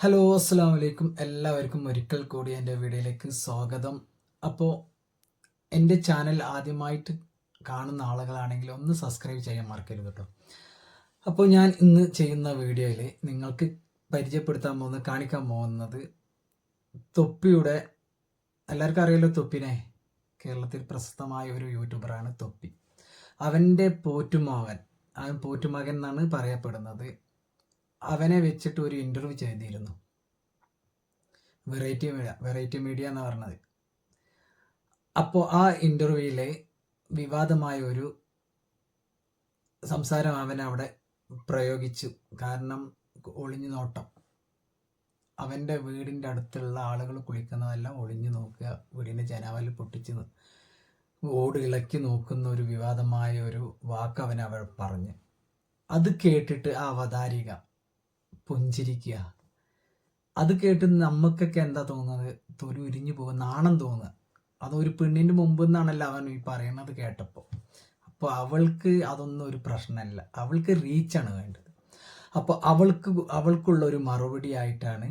Hello അസ്സാം വലൈക്കും എല്ലാവർക്കും ഒരിക്കൽ കൂടി എന്റെ വീഡിയോയിലേക്ക് സ്വാഗതം. അപ്പോൾ എന്റെ ചാനൽ ആദ്യമായിട്ട് കാണുന്ന ആളുകളാണെങ്കിൽ ഒന്ന് സബ്സ്ക്രൈബ് ചെയ്യാൻ മറക്കരുത് കേട്ടോ അപ്പോൾ ഞാൻ ഇന്ന് ചെയ്യുന്ന വീഡിയോയിൽ നിങ്ങൾക്ക് പരിചയപ്പെടുത്താൻ പോകുന്നത് കാണിക്കാൻ പോകുന്നത് തൊപ്പിയുടെ എല്ലാവർക്കും അറിയാലോ തൊപ്പിനെ? കേരളത്തിൽ പ്രശസ്തമായ ഒരു യൂട്യൂബറാണ് തൊപ്പി. അവന്റെ പോറ്റുമകൻ അവൻ പോറ്റുമകൻ എന്നാണ് പറയപ്പെടുന്നത്. അവനെ വെച്ചിട്ട് ഒരു ഇന്റർവ്യൂ ചെയ്തിരുന്നു. വെറൈറ്റി മീഡിയ വെറൈറ്റി മീഡിയ എന്ന് പറഞ്ഞത്. അപ്പോൾ ആ ഇന്റർവ്യൂവിലെ വിവാദമായ ഒരു സംസാരം അവൻ അവിടെ പ്രയോഗിച്ചു. കാരണം ഒളിഞ്ഞു നോട്ടം. അവന്റെ വീടിന്റെ അടുത്തുള്ള ആളുകൾ കുളിക്കുന്നതെല്ലാം ഒളിഞ്ഞു നോക്കുക വീടിന്റെ ജനാവലിൽ പൊട്ടിച്ച് ഓട് ഇളക്കി നോക്കുന്ന ഒരു വിവാദമായ ഒരു വാക്ക് അവൻ അവൾ പറഞ്ഞു. അത് കേട്ടിട്ട് ആ അവതാരിക പുഞ്ചിരിക്കുക. അത് കേട്ട് നമുക്കൊക്കെ എന്താ തോന്നുന്നത്? തൊലി ഉരിഞ്ഞു പോകുക നാണം തോന്നുക. അത് ഒരു പെണ്ണിന് മുമ്പ് എന്നാണല്ലോ അവൻ ഈ പറയുന്നത് കേട്ടപ്പോൾ അപ്പോൾ അവൾക്ക് അതൊന്നും ഒരു പ്രശ്നമല്ല. അവൾക്ക് റീച്ചാണ് വേണ്ടത്. അപ്പോൾ അവൾക്ക് അവൾക്കുള്ള ഒരു മറുപടി ആയിട്ടാണ്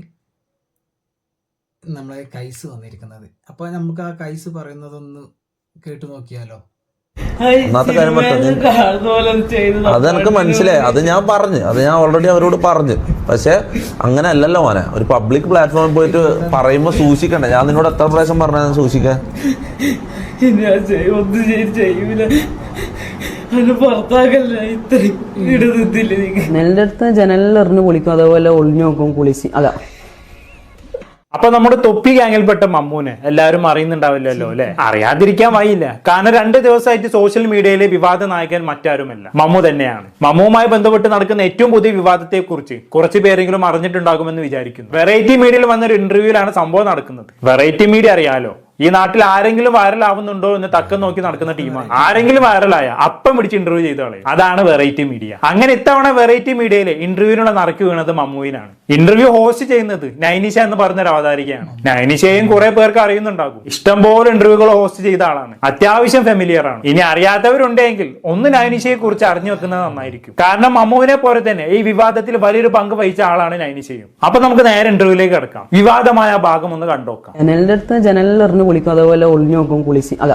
നമ്മളെ കൈസ് വന്നിരിക്കുന്നത്. അപ്പോൾ നമുക്ക് ആ കൈസ് പറയുന്നതൊന്ന് കേട്ടു നോക്കിയാലോ? ഒന്നാമത്തെ കാര്യം പറ്റും അത് എനിക്ക് മനസ്സിലായി. അത് ഞാൻ പറഞ്ഞു. അത് ഞാൻ ഓൾറെഡി അവരോട് പറഞ്ഞു. പക്ഷെ അങ്ങനെ അല്ലല്ലോ മോനെ. ഒരു പബ്ലിക് പ്ലാറ്റ്ഫോമിൽ പോയിട്ട് പറയുമ്പോൾ സൂക്ഷിക്കണ്ട. ഞാൻ നിന്നോട് എത്ര പ്രാവശ്യം പറഞ്ഞാൽ സൂക്ഷിക്കാൻ? അടുത്ത് ജനലിൽ എറിഞ്ഞു കുളിക്കും. അതേപോലെ ഒളിഞ്ഞു നോക്കും കുളിച്ച്. അല്ല അപ്പൊ നമ്മുടെ തൊപ്പി ഗ്യാങ്ങിൽപ്പെട്ട മമ്മൂനെ എല്ലാവരും അറിയുന്നുണ്ടാവില്ലല്ലോ അല്ലെ? അറിയാതിരിക്കാൻ വയ്യില്ല കാരണം രണ്ട് ദിവസമായിട്ട് സോഷ്യൽ മീഡിയയിലെ വിവാദ നായകൻ മറ്റാരുമല്ല. മമ്മു തന്നെയാണ്. മമ്മുവുമായി ബന്ധപ്പെട്ട് നടക്കുന്ന ഏറ്റവും പുതിയ വിവാദത്തെ കുറിച്ച് കുറച്ച് പേരെങ്കിലും അറിഞ്ഞിട്ടുണ്ടാകുമെന്ന് വിചാരിക്കുന്നു. വെറൈറ്റി മീഡിയയിൽ വന്ന ഒരു ഇന്റർവ്യൂവിലാണ് സംഭവം നടക്കുന്നത്. വെറൈറ്റി മീഡിയ അറിയാലോ? ഈ നാട്ടിൽ ആരെങ്കിലും വൈറൽ ആവുന്നുണ്ടോ എന്ന് തക്കം നോക്കി നടക്കുന്ന ടീമാണ്. ആരെങ്കിലും വൈറലായ അപ്പം പിടിച്ച് ഇന്റർവ്യൂ ചെയ്ത് കളയും. അതാണ് വെറൈറ്റി മീഡിയ അങ്ങനെ ഇത്തവണ വെറൈറ്റി മീഡിയയിലെ ഇന്റർവ്യൂവിനുള്ള നറുക്ക് വീണത് മമ്മുവിനാണ്. ഇന്റർവ്യൂ ഹോസ്റ്റ് ചെയ്യുന്നത് നൈനിഷ എന്ന് പറഞ്ഞ ഒരു അവതാരികയാണ്. നൈനിഷയും കുറെ പേർക്ക് അറിയുന്നുണ്ടാകും. ഇഷ്ടംപോലെ ഇന്റർവ്യൂകൾ ഹോസ്റ്റ് ചെയ്ത ആളാണ്. അത്യാവശ്യം ഫെമിലിയർ ആണ്. ഇനി അറിയാത്തവരുണ്ടെങ്കിൽ ഒന്ന് നൈനിഷയെ കുറിച്ച് അറിഞ്ഞു വെക്കുന്നത് നന്നായിരിക്കും. കാരണം മമ്മുവിനെ പോലെ തന്നെ ഈ വിവാദത്തിൽ വലിയൊരു പങ്ക് വഹിച്ച ആളാണ് നൈനിഷയും. അപ്പൊ നമുക്ക് നേരെ ഇന്റർവ്യൂലേക്ക് കിടക്കാം. വിവാദമായ ഭാഗം ഒന്ന് കണ്ടോക്കാം. ജനലിന്റെ അടുത്ത് ജനലിൽ കുളിക്കും. അതേപോലെ ഒളിഞ്ഞു നോക്കും കുളിച്ച്. അല്ല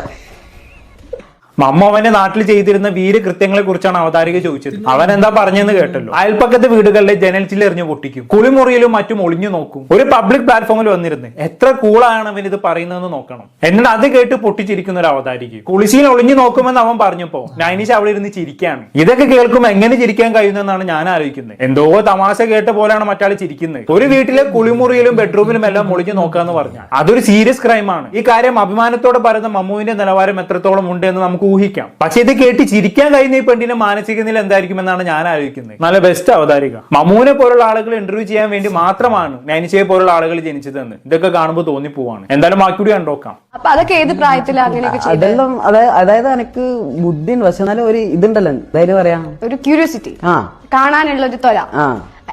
മമ്മ അവന്റെ നാട്ടിൽ ചെയ്തിരുന്ന വീരകൃത്യങ്ങളെ കുറിച്ചാണ് അവതാരിക ചോദിച്ചത്. അവൻ എന്താ പറഞ്ഞെന്ന് കേട്ടല്ലോ. അയൽപ്പക്കത്തെ വീടുകളിലെ ജനൽ ചില്ലെറിഞ്ഞു പൊട്ടിക്കും. കുളിമുറിയിലും മറ്റും ഒളിഞ്ഞു നോക്കും. ഒരു പബ്ലിക് പ്ലാറ്റ്ഫോമിൽ വന്നിരുന്ന് എത്ര കൂളാണ് അവൻ ഇത് പറയുന്നതെന്ന് നോക്കണം. എന്നിട്ട് അത് കേട്ട് പൊട്ടിച്ചിരിക്കുന്ന ഒരു അവതാരിക. കുളിശീൽ ഒളിഞ്ഞു നോക്കുമെന്ന് അവൻ പറഞ്ഞപ്പോ നൈനീഷ് അവിടെ ഇരുന്ന് ചിരിക്കാണ് ഇതൊക്കെ കേൾക്കുമ്പോൾ എങ്ങനെ ചിരിക്കാൻ കഴിയുന്നതെന്നാണ് ഞാൻ ആലോചിക്കുന്നത്. എന്തോ തമാശ കേട്ട പോലെയാണ് മറ്റാൾ ചിരിക്കുന്നത്. ഒരു വീട്ടിലെ കുളിമുറിയിലും ബെഡ്റൂമിലും എല്ലാം ഒളിഞ്ഞു നോക്കാന്ന് പറഞ്ഞാൽ അതൊരു സീരിയസ് ക്രൈമാണ്. ഈ കാര്യം അഭിമാനത്തോടെ പറയുന്ന മമ്മുവിന്റെ നിലവാരം എത്രത്തോളം ഉണ്ട് എന്ന് നമുക്ക് ഊഹിക്കാം. പക്ഷെ ഇത് കേട്ട് ചിരിക്കാൻ കഴിയുന്ന ഈ പെണ്ണിന്റെ മാനസിക നില എന്തായിരിക്കുമെന്നാണ് ഞാൻ ആലോചിക്കുന്നത്. നല്ല ബെസ്റ്റ് അവതാരിക. മമൂനെ പോലുള്ള ആളുകൾ ഇന്റർവ്യൂ ചെയ്യാൻ വേണ്ടി മാത്രമാണ് നൈനിശയെ പോലുള്ള ആളുകൾ ജനിച്ചതെന്ന്. ഇതൊക്കെ കാണുമ്പോൾ തോന്നി പോവാണ് എന്തായാലും ബാക്കി കൂടി കണ്ടോക്കാം. അപ്പൊ അതൊക്കെ ഏത് പ്രായത്തിലാ അങ്ങനെയൊക്കെ ചെയ്തത് അതെല്ലാം അതായത് എനിക്ക് ബുദ്ധി ഉണ്ട് പക്ഷെ എന്നാലും ഒരു ഇതുണ്ടല്ലോ. ധൈര്യം പറയാം. ഒരു ക്യൂരിയോസിറ്റി ആ. കാണാനുള്ള ഒരു തൊല. ആ.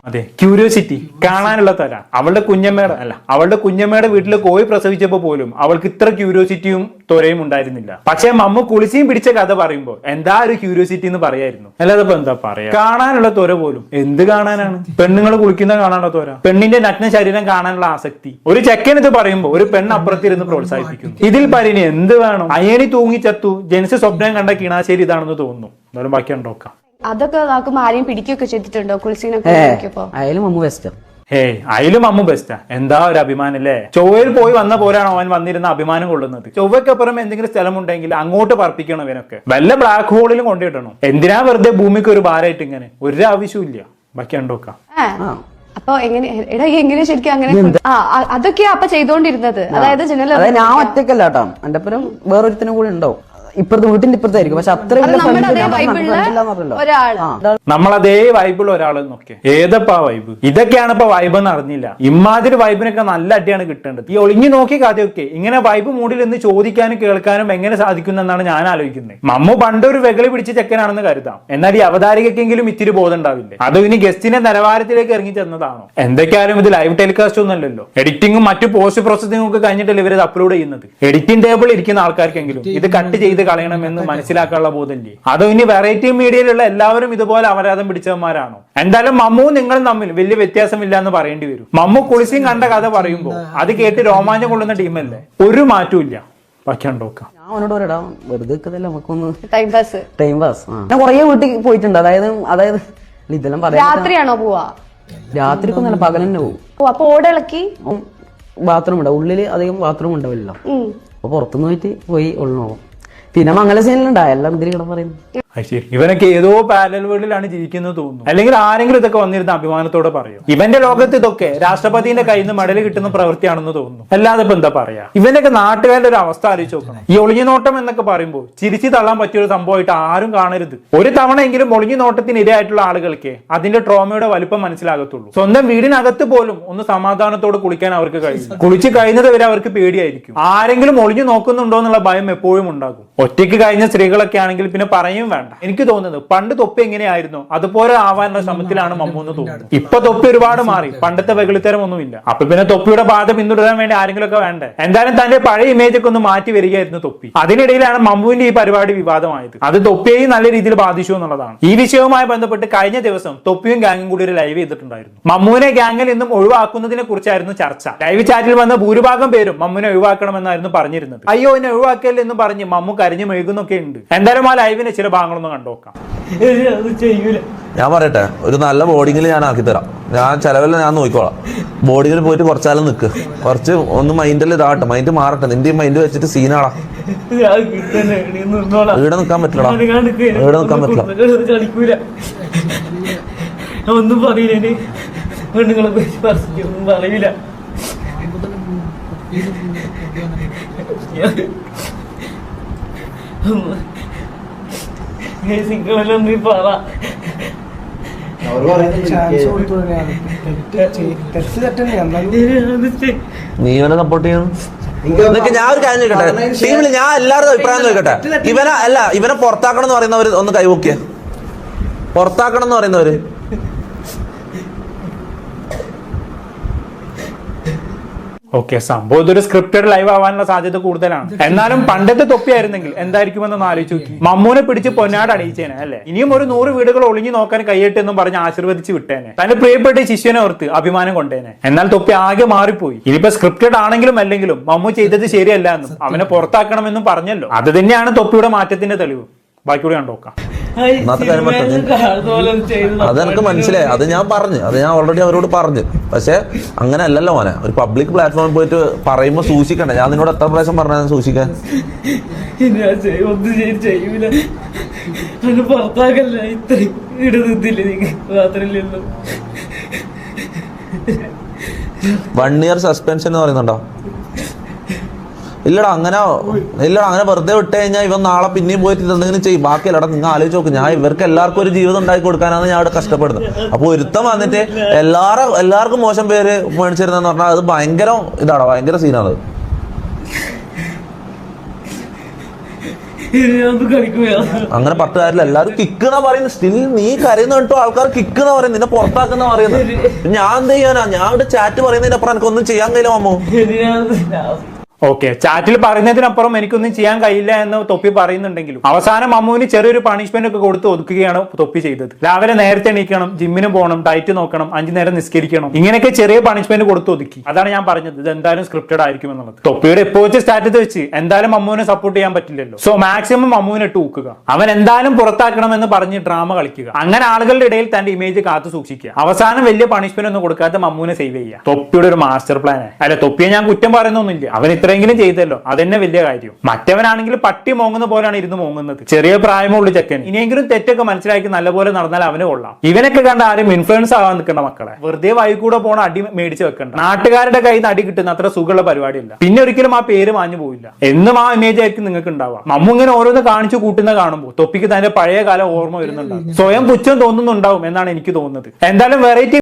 അതെ. ക്യൂരിയോസിറ്റി കാണാനുള്ള തര അവളുടെ കുഞ്ഞമ്മയുടെ അല്ല അവളുടെ കുഞ്ഞമ്മയുടെ വീട്ടിൽ കോഴി പ്രസവിച്ചപ്പോ പോലും അവൾക്ക് ഇത്ര ക്യൂരിയോസിറ്റിയും ത്വരയും ഉണ്ടായിരുന്നില്ല. പക്ഷെ മമ്മ കുളിസിയും പിടിച്ച കഥ പറയുമ്പോ എന്താ ഒരു ക്യൂരിയോസിറ്റി എന്ന് പറയായിരുന്നു. അല്ലാതെ എന്താ പറയാ? കാണാനുള്ള ത്വര പോലും. എന്ത് കാണാനാണ്? പെണ്ണുങ്ങൾ കുളിക്കുന്ന കാണാനുള്ള ത്വര. പെണ്ണിന്റെ നഗ്ന ശരീരം കാണാനുള്ള ആസക്തി. ഒരു ചെക്കൻ ഇത് പറയുമ്പോ ഒരു പെണ്ണ് അപ്പുറത്തിരുന്ന് പ്രോത്സാഹിപ്പിക്കുന്നു. ഇതിൽ പരിനി എന്ത് വേണം? അയണി തൂങ്ങി ചത്തു ജനിച്ച സ്വപ്നം കണ്ട കിണാശ്ശേരി ഇതാണെന്ന് തോന്നുന്നു. എന്നാലും ബാക്കി കണ്ടോക്കാം അതൊക്കെ നോക്കുമ്പോ ആരെയും പിടിക്കുകയൊക്കെ ചെയ്തിട്ടുണ്ടോ? കുളിസീനൊക്കെ അയാലും മമ്മു ബെസ്റ്റ് ഹേയ് അതിലും അമ്മ ബെസ്റ്റാ എന്താ ഒരു അഭിമാനം അല്ലേ? ചൊവ്വയിൽ പോയി വന്ന പോരാണോ അവൻ വന്നിരുന്ന അഭിമാനം കൊള്ളുന്നത്. ചൊവ്വയ്ക്കപ്പുറം എന്തെങ്കിലും സ്ഥലമുണ്ടെങ്കിൽ അങ്ങോട്ട് പറപ്പിക്കണം ഇവനൊക്കെ. വല്ല ബ്ലാക്ക് ഹോളിലും കൊണ്ടിടണം എന്തിനാ വെറുതെ ഭൂമിക്ക് ഒരു ഭാരമായിട്ട് ഇങ്ങനെ? ഒരു ആവശ്യമില്ല ബാക്കി കണ്ടോക്ക അപ്പൊ എങ്ങനെ എടാ എങ്ങനെ ശരിക്കും അങ്ങനെ ആ അതൊക്കെയാ അപ്പൊ ചെയ്തോണ്ടിരുന്നത്. അതായത് ജനല ഞാൻ ഒറ്റക്കല്ല കേട്ടോ. എന്റെ ഒപ്പം വേറൊരുത്തിനും കൂടി ഉണ്ടാവും. ഇപ്പുറത്ത് വീട്ടിന്റെ ഇപ്പുറത്തായിരിക്കും. പക്ഷെ അത്ര അതേ വൈബിൾ ഒരാൾ നോക്കിയ. ഏതപ്പാ വൈബ് ഇതൊക്കെയാണ് ഇപ്പൊ വൈബ് എന്ന് അറിഞ്ഞില്ല. ഇമാതിരി വൈബിനൊക്കെ നല്ല അടിയാണ് കിട്ടേണ്ടത്. ഈ ഒളിഞ്ഞു നോക്കി കഥയൊക്കെ ഇങ്ങനെ വൈബ് മൂടിൽ നിന്ന് ചോദിക്കാനും കേൾക്കാനും എങ്ങനെ സാധിക്കുന്നു എന്നാണ് ഞാൻ ആലോചിക്കുന്നത് മമ്മു പണ്ടൊരു വെകളി പിടിച്ച ചെക്കനാണെന്ന് കരുതാം. എന്നാൽ ഈ അവതാരികക്കെങ്കിലും ഇത്തിരി ബോധം ഉണ്ടാവില്ലേ? അതോ ഇനി ഗസ്റ്റിന്റെ നിലവാരത്തിലേക്ക് ഇറങ്ങി ചെന്നതാണോ? എന്തൊക്കെയാലും ഇത് ലൈവ് ടെലികാസ്റ്റ് ഒന്നല്ലല്ലോ എഡിറ്റിംഗും മറ്റു പോസ്റ്റ് പ്രോസസിംഗും ഒക്കെ കഴിഞ്ഞിട്ടല്ലേ ഇവർ അപ്ലോഡ് ചെയ്യുന്നത്? എഡിറ്റിംഗ് ടേബിൾ ഇരിക്കുന്ന ആൾക്കാർക്കെങ്കിലും ഇത് കട്ട് ചെയ്ത് കളയണമെന്ന് മനസ്സിലാക്കാനുള്ള ബോധമില്ലേ അതോ ഇനി വെറൈറ്റി മീഡിയയിലുള്ള എല്ലാവരും ഇതുപോലെ അപരാധം പിടിച്ചവന്മാരാണോ? എന്തായാലും മമ്മുവും നിങ്ങൾ തമ്മിൽ വലിയ വ്യത്യാസമില്ല എന്ന് പറയേണ്ടി വരും. മമ്മു കുളിസിയും കണ്ട കഥ പറയുമ്പോൾ അത് കേട്ട് രോമാഞ്ചം കൊള്ളുന്ന ടീമല്ലേ? ഒരു മാറ്റവും ഇല്ല ബാക്കി ഞാൻ അവനോട് പറയടാ വെറുതെ നിൽക്കതല്ല നമുക്കൊന്ന് ടൈം പാസ് ടൈം പാസ് ഞാൻ കുറേ വീട്ടിൽ പോയിട്ടുണ്ട്. അതായത് അതായത് ഇതെല്ലാം പറയാം രാത്രിയാണോ പോവാ? രാത്രി ഒന്നല്ല പകൽ തന്നെ പോകും അപ്പൊ ഓടിളക്കി ബാത്റൂം ഉണ്ടാവും ഉള്ളിൽ അധികം ബാത്റൂം ഉണ്ടാവില്ല. അപ്പൊ പുറത്തുനിന്ന് പോയിട്ട് പോയി ഉള്ളു നോക്കും പിന്നെ മംഗല സീനിലുണ്ടായ എല്ലാം ഇതിൽ കിടന്ന് പറയുന്നു അത് ശരി ഇവനൊക്കെ ഏതോ പാരൽ വേൾഡിലാണ് ജീവിക്കുന്നത് തോന്നുന്നു. അല്ലെങ്കിൽ ആരെങ്കിലും ഇതൊക്കെ വന്നിരുന്ന അഭിമാനത്തോടെ പറയും? ഇവന്റെ ലോകത്ത് ഇതൊക്കെ രാഷ്ട്രപതിന്റെ കയ്യിൽ നിന്ന് മെഡൽ കിട്ടുന്ന പ്രവൃത്തിയാണെന്ന് തോന്നുന്നു. അല്ലാതെ ഇപ്പൊ എന്താ പറയാ? ഇവനൊക്കെ നാട്ടുകാരുടെ ഒരു അവസ്ഥ ആലോചിച്ച് നോക്കണം. ഈ ഒളിഞ്ഞുനോട്ടം എന്നൊക്കെ പറയുമ്പോൾ ചിരിച്ചു തള്ളാൻ പറ്റിയ ഒരു സംഭവമായിട്ട് ആരും കാണരുത്. ഒരു തവണയെങ്കിലും ഒളിഞ്ഞു നോട്ടത്തിന് ഇരയായിട്ടുള്ള ആളുകൾക്ക് അതിന്റെ ട്രോമയുടെ വലുപ്പം മനസ്സിലാകത്തുള്ളൂ. സ്വന്തം വീടിനകത്ത് പോലും ഒന്ന് സമാധാനത്തോട് കുളിക്കാൻ അവർക്ക് കഴിയും കുളിച്ച് കഴിഞ്ഞത് വരെ അവർക്ക് പേടിയായിരിക്കും. ആരെങ്കിലും ഒളിഞ്ഞു നോക്കുന്നുണ്ടോ എന്നുള്ള ഭയം എപ്പോഴും ഉണ്ടാകും. ഒറ്റയ്ക്ക് കഴിഞ്ഞ സ്ത്രീകളൊക്കെ ആണെങ്കിൽ പിന്നെ പറയും വേണ്ട എനിക്ക് തോന്നുന്നത് പണ്ട് തൊപ്പി എങ്ങനെയായിരുന്നു? അതുപോലെ ആവാനുള്ള ശ്രമത്തിലാണ് മമ്മൂന്ന് തോന്നുന്നത്. ഇപ്പൊ തൊപ്പി ഒരുപാട് മാറി. പണ്ടത്തെ വെകളിത്തരം ഒന്നുമില്ല അപ്പൊ പിന്നെ തൊപ്പിയുടെ ബാധ പിന്തുടരാൻ വേണ്ടി ആരെങ്കിലും ഒക്കെ വേണ്ടേ? എന്തായാലും തന്റെ പഴയ ഇമേജ് ഒക്കെ ഒന്ന് മാറ്റി വരികയായിരുന്നു തൊപ്പി. അതിനിടയിലാണ് മമ്മുവിന്റെ ഈ പരിപാടി വിവാദമായത്. അത് തൊപ്പിയെയും നല്ല രീതിയിൽ ബാധിച്ചു എന്നുള്ളതാണ്. ഈ വിഷയവുമായി ബന്ധപ്പെട്ട് കഴിഞ്ഞ ദിവസം തൊപ്പിയും ഗാംഗും കൂടി ഒരു ലൈവ് ചെയ്തിട്ടുണ്ടായിരുന്നു. മമ്മുവിനെ ഗാങ്ങിൽ നിന്നും ഒഴിവാക്കുന്നതിനെ കുറിച്ചായിരുന്നു ചർച്ച. ലൈവ് ചാറ്റിൽ വന്ന ഭൂരിഭാഗം പേരും മമ്മുവിനെ ഒഴിവാക്കണമെന്നായിരുന്നു പറഞ്ഞിരുന്നത്. അയ്യോ എന്നെ ഒഴിവാക്കിയല്ലേ എന്ന് പറഞ്ഞ് മമ്മു കരഞ്ഞു മെഴുകുന്നൊക്കെ ഉണ്ട്. എന്തായാലും ആ ലൈവിന് ചില ഭാഗങ്ങളൊന്നും കണ്ടോക്കാം കണ്ടുനോക്കാം ഞാൻ പറയട്ടെ ഒരു നല്ല ബോർഡിങ്ങിൽ ഞാൻ ആക്കി തരാം. ഞാൻ ചിലവെല്ലാം ഞാൻ നോക്കിക്കോളാം. ബോർഡിങ്ങിൽ പോയിട്ട് കുറച്ചാലും നിൽക്ക് കുറച്ച് ഒന്ന് മൈൻഡിൽ ഇതാട്ടെ മൈൻഡ് മാറട്ടെ. നിന്റെ മൈൻഡ് വെച്ചിട്ട് സീനാടാ ഞാൻ കിട്ടന്നെ നിന്നോളാം ഇവിടെ നിൽക്കാൻ പറ്റില്ലടാ. ഇവിടെ നിൽക്കാൻ പറ്റില്ല. ഒന്നും പറയില്ല പെണ്ണുങ്ങളെ പറയില്ല. സിംഗിളെല്ലാം നീ പറ നീ ഇവനെ സപ്പോർട്ട് ചെയ്യണം. ഞാൻ ഒരു കാര്യം ചോദിക്കട്ടെ? ടീമിൽ ഞാൻ എല്ലാവരുടെ അഭിപ്രായം ചോദിക്കട്ടെ? ഇവനെ അല്ല ഇവനെ പുറത്താക്കണം എന്ന് പറയുന്നവര് ഒന്ന് കൈവോക്കിയ പുറത്താക്കണം എന്ന് പറയുന്നവര്. ഓക്കെ സംഭവം ഇതൊരു സ്ക്രിപ്റ്റഡ് ലൈവ് ആവാനുള്ള സാധ്യത കൂടുതലാണ്. എന്നാലും പണ്ടത്തെ തൊപ്പിയായിരുന്നെങ്കിൽ എന്തായിരിക്കുമെന്ന് ആലോചിച്ച് നോക്കി. മമ്മൂനെ പിടിച്ച് പൊന്നാട് അണിയിച്ചേനെ അല്ലെ? ഇനിയും ഒരു നൂറ് വീടുകൾ ഒളിഞ്ഞു നോക്കാൻ കൈയ്യട്ടെന്നും പറഞ്ഞ് ആശീർവദിച്ച് വിട്ടേനെ. തന്റെ പ്രിയപ്പെട്ട ശിഷ്യനെ ഓർത്ത് അഭിമാനം കൊണ്ടേനെ. എന്നാൽ തൊപ്പി ആകെ മാറിപ്പോയി. ഇനിയിപ്പോ സ്ക്രിപ്റ്റഡ് ആണെങ്കിലും അല്ലെങ്കിലും മമ്മു ചെയ്തത് ശരിയല്ല എന്നും അവനെ പുറത്താക്കണമെന്നും പറഞ്ഞല്ലോ. അത് തന്നെയാണ് തൊപ്പിയുടെ മാറ്റത്തിന്റെ തെളിവ്. ബാക്കി കൂടി കണ്ടോക്കാം നോക്കാം. ചെയ്ത്. മനസ്സിലായി. അത് ഞാൻ പറഞ്ഞു. അത് ഞാൻ ഓൾറെഡി അവരോട് പറഞ്ഞു. പക്ഷെ അങ്ങനെ അല്ലല്ലോ മോനെ. ഒരു പബ്ലിക് പ്ലാറ്റ്ഫോമിൽ പോയിട്ട് പറയുമ്പോൾ സൂക്ഷിക്കണ്ട. ഞാൻ നിന്നോട് എത്ര പ്രാവശ്യം പറഞ്ഞു സൂക്ഷിക്കാൻ? പുറത്താക്കല്ല? ഇത്രയും വൺ ഇയർ സസ്പെൻഷൻ എന്ന് പറയുന്നുണ്ടോ? ഇല്ലടാ അങ്ങനെ ഇല്ലടാ അങ്ങനെ വെറുതെ വിട്ട് കഴിഞ്ഞാൽ ഇവൻ നാളെ പിന്നെയും പോയിട്ട് എന്തെങ്കിലും ചെയ്യും. ബാക്കിയല്ലടാ നിങ്ങൾ ആലോചിച്ച് നോക്ക്. ഞാൻ ഇവർക്ക് എല്ലാവർക്കും ഒരു ജീവിതം ഉണ്ടാക്കി കൊടുക്കാനാണ് ഞാൻ അവിടെ കഷ്ടപ്പെടുന്നത്. അപ്പോൾ ഒരുത്തം വന്നിട്ട് എല്ലാവരും എല്ലാവർക്കും മോശം പേര് മേടിച്ചിരുന്നെന്ന് പറഞ്ഞാൽ അത് ഭയങ്കര ഇതാടാ ഭയങ്കര സീനാണ് അങ്ങനെ പത്ത് കാര്യമില്ല. എല്ലാവരും കിക്ക് എന്നാ പറയുന്നത്. സ്റ്റിൽ നീ കരയുന്ന കേട്ടോ ആൾക്കാർ കിക്ക് എന്നാ പറയുന്നത്. നിന്നെ പുറത്താക്കുന്ന പറയുന്നത്. ഞാൻ എന്ത് ചെയ്യാനാ? ഞാൻ ഇവിടെ ചാറ്റ് പറയുന്നതിനപ്പുറം എനിക്കൊന്നും ചെയ്യാൻ കഴിയില്ല ഞാൻ ഓക്കെ ചാറ്റിൽ പറയുന്നതിനപ്പുറം എനിക്കൊന്നും ചെയ്യാൻ കഴിയില്ല എന്ന് തൊപ്പി പറയുന്നുണ്ടെങ്കിലും അവസാനം അമ്മുവിന് ചെറിയൊരു പണിഷ്മെന്റ് ഒക്കെ കൊടുത്ത് ഒതുക്കുകയാണ് തൊപ്പി ചെയ്തത്. രാവിലെ നേരത്തെ എണീക്കണം ജിമ്മിന് പോകണം ഡയറ്റ് നോക്കണം അഞ്ചു നേരം നിസ്കരിക്കണം ഇങ്ങനെയൊക്കെ ചെറിയ പണിഷ്മെന്റ് കൊടുത്ത് ഒതുക്കി. അതാണ് ഞാൻ പറഞ്ഞത്. ഇത് എന്തായാലും സ്ക്രിപ്റ്റഡ് ആയിരിക്കും എന്നുള്ളത്. തൊപ്പിയുടെ ഇപ്പോൾ വെച്ച സ്റ്റാറ്റസ് വെച്ച് എന്തായാലും അമ്മുവിനെ സപ്പോർട്ട് ചെയ്യാൻ പറ്റില്ലല്ലോ. സോ മാക്സിമം അമ്മുവിനെ ഇട്ട് ഊക്കുക. അവൻ എന്തായാലും പുറത്താക്കണം എന്ന് പറഞ്ഞ് ഡ്രാമ കളിക്കുക. അങ്ങനെ ആളുകളുടെ ഇടയിൽ തന്റെ ഇമേജ് കാത്തു സൂക്ഷിക്കുക. അവസാനം വലിയ പണിഷ്മെന്റ് ഒന്നും കൊടുക്കാതെ മമ്മൂനെ സേവ് ചെയ്യുക. തൊപ്പിയുടെ ഒരു മാസ്റ്റർ പ്ലാൻ അല്ല തൊപ്പിയെ ഞാൻ കുറ്റം പറയുന്നൊന്നുമില്ല. അവൻ ഇത്രയെങ്കിലും ചെയ്തല്ലോ. അതന്നെ വലിയ കാര്യം. മറ്റവനാണെങ്കിൽ പട്ടി മോങ്ങുന്ന പോലെയാണ് ഇരുന്ന് മോങ്ങുന്നത്. ചെറിയ പ്രായമുള്ള ചെക്കൻ ഇനിയെങ്കിലും തെറ്റൊക്കെ മനസ്സിലാക്കി നല്ലപോലെ നടന്നാൽ അവന് കൊള്ളാം. ഇവനൊക്കെ കണ്ട ആരും ഇൻഫ്ലുവൻസ് ആവാൻ നിൽക്കേണ്ട മക്കളെ. വെറുതെ വഴി കൂടെ പോണ അടി മേടിച്ച് വെക്കണ്ട. നാട്ടുകാരുടെ കയ്യിൽ നിന്ന് അടി കിട്ടുന്ന അത്ര സുഖമുള്ള പരിപാടിയില്ല. പിന്നെ ഒരിക്കലും ആ പേര് മാഞ്ഞു പോയില്ല എന്നും ആ ഇമേജ് ആയിരിക്കും നിങ്ങൾക്ക് ഉണ്ടാവുക. മമ്മു ഇങ്ങനെ ഓരോന്ന് കാണിച്ചു കൂട്ടുന്ന കാണുമ്പോൾ തൊപ്പിക്ക് തന്റെ പഴയ കാലം ഓർമ്മ വരുന്നുണ്ടാവും. സ്വയം പുച്ഛം തോന്നുന്നുണ്ടാവും എന്നാണ് എനിക്ക് തോന്നുന്നത്. എന്തായാലും വെറൈറ്റി